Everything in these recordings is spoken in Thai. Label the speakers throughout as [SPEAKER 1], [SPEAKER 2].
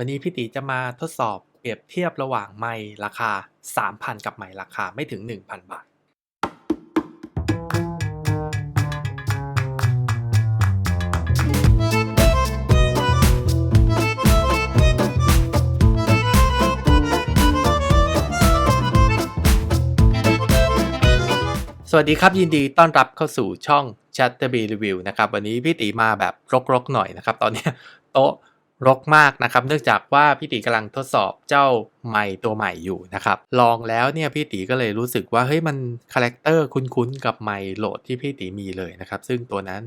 [SPEAKER 1] วันนี้พี่ตีจะมาทดสอบเปรียบเทียบระหว่างไมค์ราคา 3,000 กับไมค์ราคาไม่ถึง 1,000 บาท สวัสดีครับยินดีต้อนรับเข้าสู่ช่อง Chatter B Review นะครับ วันนี้พี่ตีมาแบบรกๆหน่อยนะครับ ตอนนี้โต๊ะ รกมากนะครับ เนื่องจากว่าพี่ตีกำลังทดสอบเจ้าไมค์ตัวใหม่อยู่นะครับ ลองแล้วเนี่ยพี่ตีก็เลยรู้สึกว่าเฮ้ยมันคาแรคเตอร์คุ้นๆกับไมค์โหลดที่พี่ตีมีเลยนะครับ ซึ่งตัวนั้น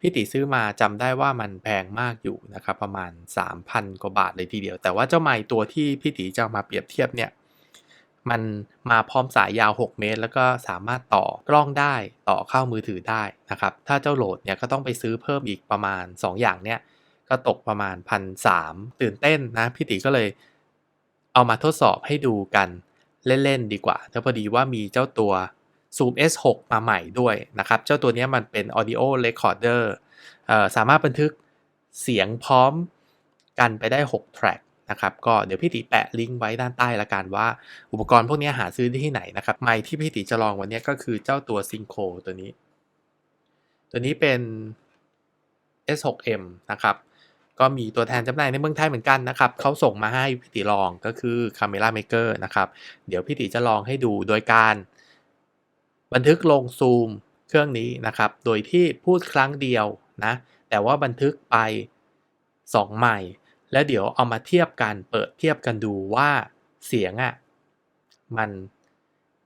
[SPEAKER 1] พี่ตีซื้อมาจำได้ว่ามันแพงมากอยู่นะครับ ประมาณ 3,000 กว่าบาทเลยทีเดียว แต่ว่าเจ้าไมค์ตัวที่พี่ตีจะมาเปรียบเทียบเนี่ยมันมาพร้อมสายยาว 6 เมตร แล้วก็สามารถต่อกล้องได้ต่อเข้ามือถือได้นะครับ ถ้าเจ้าโหลดเนี่ยก็ต้องไปซื้อเพิ่มอีกประมาณ 2 อย่างเนี่ย ก็ตกประมาณพันสามตื่นเต้นนะพี่ติก็เลยเอามาทดสอบให้ดูกันเล่น ๆ ดีกว่าถ้าพอดีว่ามีเจ้าตัว Zoom S6 มาใหม่ด้วยนะครับ เจ้าตัวนี้มันเป็น Audio Recorder เอ่อสามารถบันทึกเสียงพร้อมกันไปได้6แทร็กนะครับก็เดี๋ยวพี่ติแปะลิงก์ไว้ด้านใต้ละกันว่า อุปกรณ์พวกนี้หาซื้อได้ที่ไหนนะครับไมค์ที่พี่ติจะลองวันนี้ก็คือเจ้าตัว Synco ตัวนี้ ตัวนี้เป็น S6M นะครับ ก็มีตัวแทนจำหน่ายในเมืองไทยเหมือนกันนะครับเขาส่งมาให้พี่ติลองก็คือ Camera Maker นะครับ เดี๋ยวพี่ติจะลองให้ดูโดยการบันทึกลงซูมเครื่องนี้นะครับ โดยที่พูดครั้งเดียวนะ แต่ว่าบันทึกไป 2 ใหม่ แล้วเดี๋ยวเอามาเทียบกันเปิดเทียบกันดูว่าเสียงอะ่ะมัน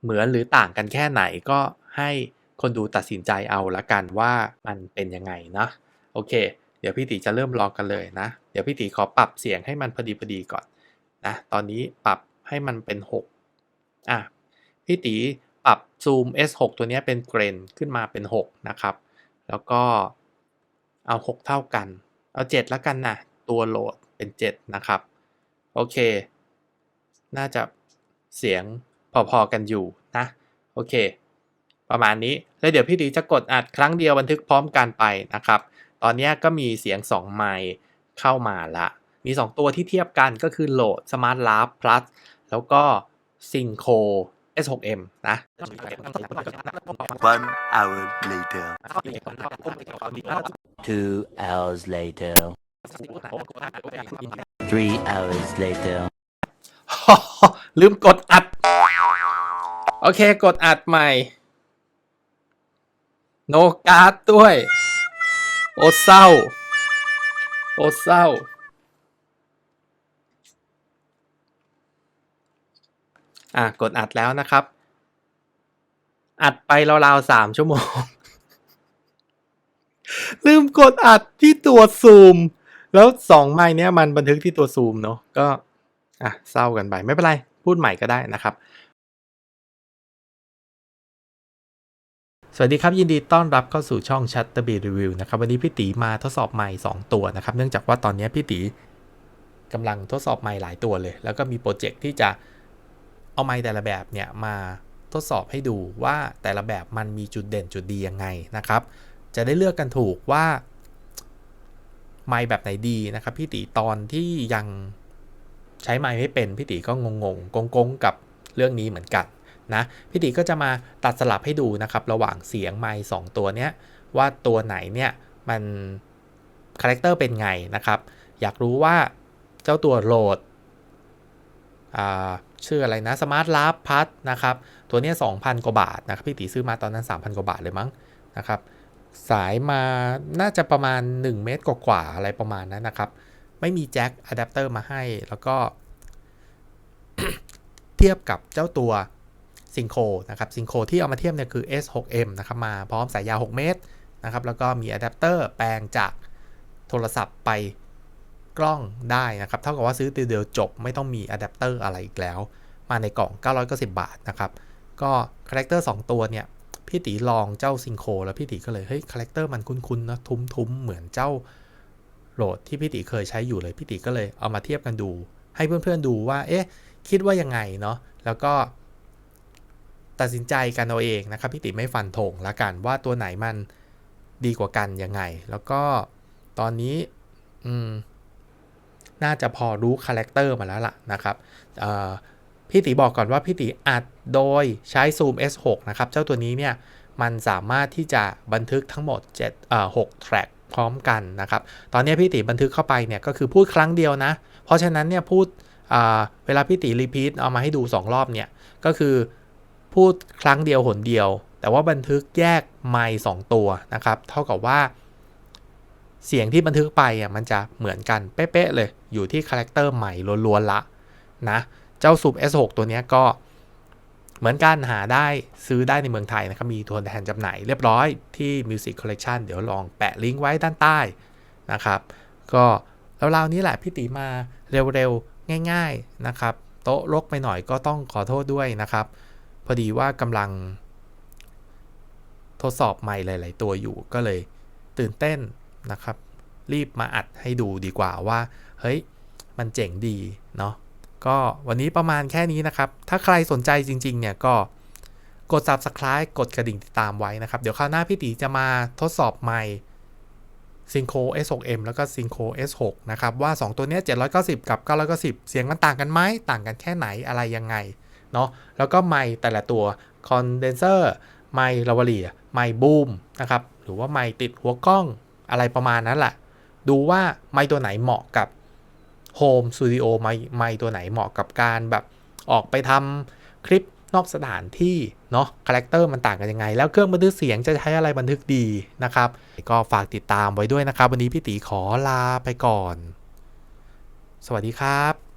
[SPEAKER 1] เหมือนหรือต่างกันแค่ไหนก็ให้คนดูตัดสินใจเอาละกันว่ามันเป็นยังไงนะโอเค ดี๋ยวพี่ตีจะเริ่มลองกันเลยนะ เดี๋ยวพี่ตีขอปรับเสียงให้มันพอดีพอดีก่อนนะ ตอนนี้ปรับให้มันเป็น 6 อะ พี่ตีปรับซูม S6 ตัวนี้เป็นเกรนขึ้นมาเป็น 6 นะครับ แล้วก็เอา 6 เท่ากัน เอา 7 แล้วกันนะตัวโหลดเป็น 7 นะครับ โอเค น่าจะเสียงพอๆกันอยู่นะ โอเค ประมาณนี้ แล้วเดี๋ยวพี่ตีจะกดอัดครั้งเดียวบันทึกพร้อมกันไปนะครับ ตอนนี้ก็มีเสียง 2 ไมค์เข้ามาละ มี 2 ตัวที่เทียบกันก็คือโหลด Smart Lab Plus แล้วก็ Synco S6M นะ
[SPEAKER 2] One hour later.
[SPEAKER 3] Two hours later. Three hours later.
[SPEAKER 1] ลืมกดอัด โอเค กดอัดใหม่ โนการ์ดด้วย โอเศร้า โอเศร้า อะ กดอัดแล้วนะครับ อัดไปราวๆสามชั่วโมง ลืมกดอัดที่ตัวซูม แล้วสองไม้เนี้ยมันบันทึกที่ตัวซูมเนาะก็ อะ เศร้ากันไป ไม่เป็นไร พูดใหม่ก็ได้นะครับ สวัสดีครับ ยินดีต้อนรับเข้าสู่ช่อง Shutter b Review นะครับวันนี้พี่ตีมาทดสอบไมค์2ตัวนะครับ เนื่องจากว่าตอนนี้พี่ตีกำลังทดสอบไมค์หลายตัวเลย แล้วก็มีโปรเจกต์ที่จะเอาไมค์แต่ละแบบเนี่ยมาทดสอบให้ดูว่าแต่ละแบบมันมีจุดเด่นจุดดียังไงนะครับ จะได้เลือกกันถูกว่าไมค์แบบไหนดีนะครับ พี่ตีตอนที่ยังใช้ไมค์ไม่เป็นพี่ตีก็งงงงงงกับเรื่องนี้เหมือนกัน นะพี่ตีก็จะมาตัดสลับให้ดูนะครับ ระหว่างเสียงไมค์สตัวเนี้ยว่าตัวไหนเนี่ยมันคาแรคเตอร์เป็นไงนะครับ อยากรู้ว่าเจ้าตัวโหลดอ่าชื่ออะไรนะ Smart Lab Plus นะครับ ตัวเนี้ย2,000 กว่าบาทนะครับ พี่ตีซื้อมาตอนนั้น 3,000 กว่าบาทเลยมั้งนะครับ สายมาน่าจะประมาณ 1 เมตรกว่าๆอะไรประมาณนั้นนะครับ ไม่มีแจ็คอะแดปเตอร์มาให้แล้วก็ เทียบกับเจ้าตัว ซิงโคนะครับซิงโคที่เอามาเทียบเนี่ยคือ S6M นะครับมาพร้อมสายยาว 6 เมตรนะครับแล้วก็มีอะแดปเตอร์แปลงจากโทรศัพท์ไปกล้องได้นะครับ เท่ากับว่าซื้อตัวเดียวจบไม่ต้องมีอะแดปเตอร์อะไรอีกแล้ว มาในกล่อง 990 บาทนะครับ ก็คาแรคเตอร์ 2 ตัวเนี่ย พี่ตีลองเจ้าซิงโคแล้วพี่ตีก็เลย เฮ้ยคาแรคเตอร์มันคุ้นๆนะทุ้มๆ เหมือนเจ้าโหลดที่พี่ตีเคยใช้อยู่เลย พี่ตีก็เลยเอามาเทียบกันดู ให้เพื่อนๆดูว่าเอ๊ะคิดว่ายังไงเนาะแล้วก็ ตัดสินใจกันเอาเองนะครับพี่ติไม่ฟันธงละกันว่าตัวไหนมันดีกว่ากันยังไง แล้วก็ตอนนี้อืมน่าจะพอรู้คาแรคเตอร์มาแล้วล่ะนะครับพี่ติบอกก่อนว่าพี่ติอัดโดยใช้ Zoom S6 นะครับ เจ้าตัวนี้เนี่ยมันสามารถที่จะบันทึกทั้งหมด7เอ่อ6แทร็กพร้อมกันนะครับ ตอนนี้พี่ติบันทึกเข้าไปเนี่ยก็คือพูดครั้งเดียวนะ เพราะฉะนั้นเนี่ยพูดเวลาพี่ติรีพีทเอามาให้ดู 2 รอบเนี่ยก็คือ พูดครั้งเดียวหนเดียว แต่ว่าบันทึกแยกไมค์สองตัวนะครับ เท่ากับว่า เสียงที่บันทึกไปอะมันจะเหมือนกันเป๊ะๆเลย อยู่ที่คาแรคเตอร์ใหม่ล้วนๆละนะ เจ้า Zoom S6 ตัวเนี้ยก็เหมือนกันหาได้ซื้อได้ในเมืองไทยนะครับ มีตัวแทนจำหน่ายเรียบร้อยที่ Music Collection เดี๋ยวลองแปะลิงก์ไว้ด้านใต้นะครับ ก็ราวๆนี้แหละพี่ตีมาเร็วๆ ง่าย ๆนะครับ โต๊ะรกไปหน่อยก็ต้องขอโทษด้วยนะครับ พอดีว่ากำลัง ทดสอบใหม่หลาย ๆ ตัวอยู่ก็เลยตื่นเต้นนะครับ รีบมาอัดให้ดูดีกว่าว่า เฮ้ย มันเจ๋งดีเนาะก็วันนี้ประมาณแค่นี้นะครับ ถ้าใครสนใจจริง ๆ เนี่ยก็กด subscribe กดกระดิ่งติดตามไว้นะครับ เดี๋ยวคราวหน้าพี่ตีจะมาทดสอบใหม่ Synco S6M แล้วก็ Synco S6 นะครับ ว่า 2 ตัวนี้ 790 กับ 990 เสียงมันต่างกันไหมต่างกันแค่ไหนอะไรยังไง เนาะแล้วก็ไมค์แต่ละตัวคอนเดนเซอร์ไมค์ลาวเลียไมค์บูมนะครับหรือว่าไมค์ติดหัวกล้องอะไรประมาณนั้นแหละดูว่าไมค์ตัวไหนเหมาะกับโฮมสตูดิโอไมค์ไมค์ตัวไหนเหมาะกับการแบบออกไปทำคลิปนอกสถานที่เนาะคาแรคเตอร์มันต่างกันยังไง แล้วเครื่องบันทึกเสียงจะใช้อะไรบันทึกดีนะครับ ก็ฝากติดตามไว้ด้วยนะครับ วันนี้พี่ตีขอลาไปก่อน สวัสดีครับ